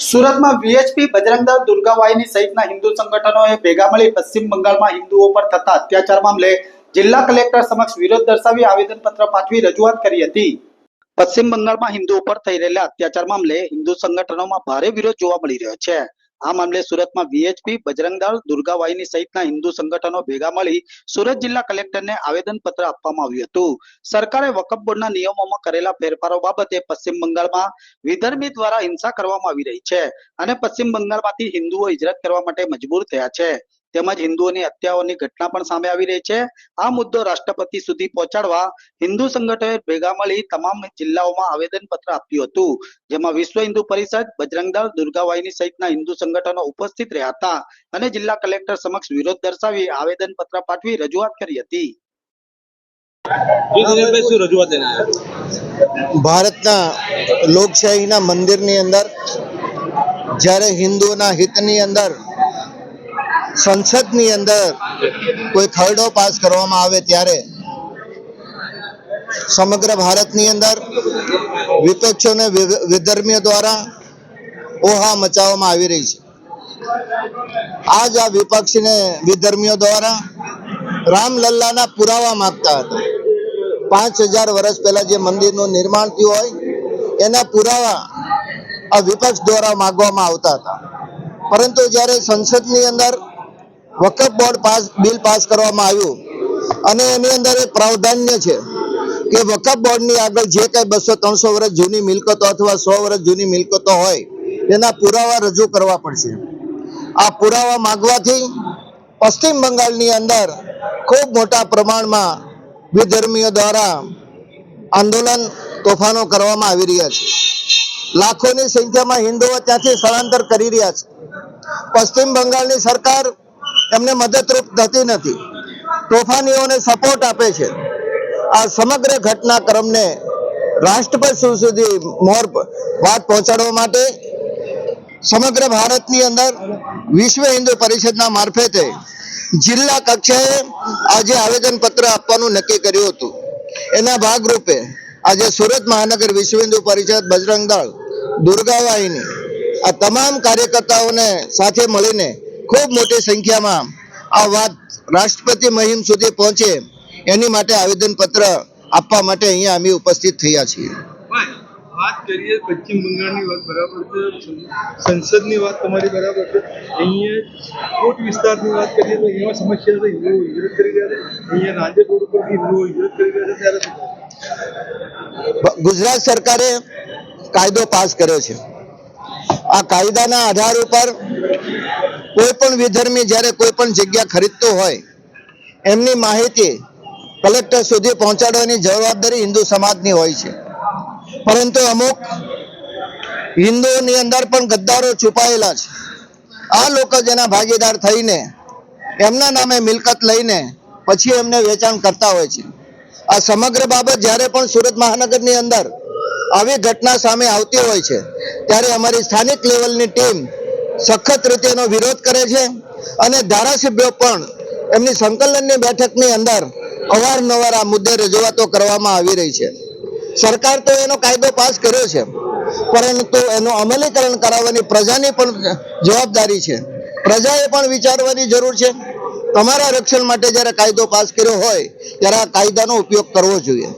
સુરતમાં વીએચપી બજરંગદળ દુર્ગાવાહિની સહિતના હિન્દુ સંગઠનોએ ભેગા મળી પશ્ચિમ બંગાળમાં હિન્દુઓ પર થતા અત્યાચાર મામલે જિલ્લા કલેક્ટર સમક્ષ વિરોધ દર્શાવી આવેદનપત્ર પાઠવી રજૂઆત કરી હતી. પશ્ચિમ બંગાળમાં હિન્દુઓ પર થઈ રહેલા અત્યાચાર મામલે હિન્દુ સંગઠનોમાં ભારે વિરોધ જોવા મળી રહ્યો છે. આ મામલે સુરતમાં વીએચપી બજરંગદળ દુર્ગાવાહિની સહિતના હિન્દુ સંગઠનો ભેગા મળી સુરત જિલ્લા કલેક્ટરને આવેદનપત્ર આપવામાં આવ્યું હતું. સરકારે વકફ બોર્ડના નિયમોમાં કરેલા ફેરફારો બાબતે પશ્ચિમ બંગાળમાં વિધર્મી દ્વારા હિંસા કરવામાં આવી રહી છે અને પશ્ચિમ બંગાળમાંથી હિન્દુઓ હિજરત કરવા માટે મજબૂર થયા છે. તેમજ હિન્દુઓની હત્યાઓની ઘટના પણ સામે આવી રહી છે. આ મુદ્દો રાષ્ટ્રપતિ સુધી પહોંચાડવા હિન્દુ સંગઠનોએ ભેગા મળી તમામ જિલ્લાઓમાં આવેદનપત્ર આપ્યું હતું. જેમાં વિશ્વ હિન્દુ પરિષદ બજરંગદળ દુર્ગાવાહિની સહિતના હિન્દુ સંગઠનો ઉપસ્થિત રહ્યા હતા અને જિલ્લા કલેક્ટર સમક્ષ વિરોધ દર્શાવી આવેદનપત્ર પાઠવી રજૂઆત કરી હતી. ભારતના લોકશાહીના મંદિરની અંદર જ્યારે હિન્દુઓના હિતની અંદર સંસદની અંદર કોઈ ખરડો પાસ કરવામાં આવે ત્યારે સમગ્ર ભારતની અંદર વિપક્ષોને વિધર્મીઓ દ્વારા ઓહા મચાવવામાં આવી રહી છે. આજ આ વિપક્ષને વિધર્મીઓ દ્વારા રામલલ્લાના પુરાવા માંગતા હતા. પાંચ હજાર વર્ષ પહેલા જે મંદિરનું નિર્માણ થયું હોય, એના પુરાવા આ વિપક્ષ દ્વારા માગવામાં આવતા હતા. પરંતુ જ્યારે સંસદની અંદર Waqf board pass, bill pass કરવામાં આવ્યું. અને એની અંદર એક પ્રાવધાન્ય છે કે વકફ બોર્ડની આગળ જે કાંઈ બસો, ત્રણસો વર્ષ જૂની મિલકતો અથવા સો વર્ષ જૂની મિલકતો હોય તેના પુરાવા રજૂ કરવા પડશે. આ પુરાવા માગવાથી પશ્ચિમ બંગાળની અંદર ખૂબ મોટા પ્રમાણમાં વિધર્મીઓ દ્વારા આંદોલન તોફાનો કરવામાં આવી રહ્યા છે. લાખોની સંખ્યામાં હિન્દુઓ ત્યાંથી સ્થળાંતર કરી રહ્યા છે. પશ્ચિમ બંગાળની સરકાર એમને મદદરૂપ થતી નથી. તોફાનીઓને સપોર્ટ આપે છે. આ સમગ્ર ઘટનાક્રમને રાષ્ટ્રપતિ સુધી મોર વાત પહોંચાડવા માટે સમગ્ર ભારતની અંદર વિશ્વ હિન્દુ પરિષદના મારફતે જિલ્લા કક્ષાએ આજે આવેદનપત્ર આપવાનું નક્કી કર્યું હતું. એના ભાગરૂપે આજે સુરત મહાનગર વિશ્વ હિન્દુ પરિષદ બજરંગ દળ દુર્ગાવાહિની આ તમામ કાર્યકર્તાઓને સાથે મળીને ખૂબ મોટી સંખ્યામાં આ વાત રાષ્ટ્રપતિ મહિમ સુધી પહોંચે એની માટે આવેદન પત્ર આપવા માટે અહીંયા અમે ઉપસ્થિત થયા છીએ. વાત કરીએ પશ્ચિમ બંગાળની વાત બરાબર છે? સંસદની વાત તમારી બરાબર છે. અહીંયા કોટ વિસ્તારની વાત કરીએ તો એવા સમસ્યા છે હિન્દુઓ હિજરત કરી રહ્યા છે. અહીંયા રાજ્ય રોડ ઉપર હિન્દુઓ હિજરત કરી રહ્યા છે ત્યારે ગુજરાત સરકારે કાયદો પાસ કર્યો છે. આ કાયદાના આધાર ઉપર કોઈ પણ વિધર્મી જ્યારે કોઈ પણ જગ્યા ખરીદતો હોય, એમની માહિતી કલેક્ટર સુધી પહોંચાડવાની જવાબદારી હિન્દુ સમાજની હોય છે. પરંતુ અમુક હિન્દુઓની અંદર પણ ગદ્દારો છુપાયેલા છે. આ લોકો જેના ભાગીદાર થઈને એમના નામે મિલકત લઈને પછી એમને વેચાણ કરતા હોય છે. આ સમગ્ર બાબત જ્યારે પણ સુરત મહાનગરની અંદર આવી ઘટના સામે આવતી હોય છે, ત્યારે અમારી સ્થાનિક લેવલની ટીમ સખત રીતે એનો વિરોધ કરે છે અને ધારાસભ્યો પણ એમની સંકલનની બેઠકની અંદર અવારનવાર આ મુદ્દે રજૂઆતો કરવામાં આવી રહી છે. સરકાર તો એનો કાયદો પાસ કર્યો છે, પરંતુ એનું અમલીકરણ કરાવવાની પ્રજાની પણ જવાબદારી છે. પ્રજાએ પણ વિચારવાની જરૂર છે. તમારા રક્ષણ માટે જ્યારે કાયદો પાસ કર્યો હોય ત્યારે આ કાયદાનો ઉપયોગ કરવો જોઈએ.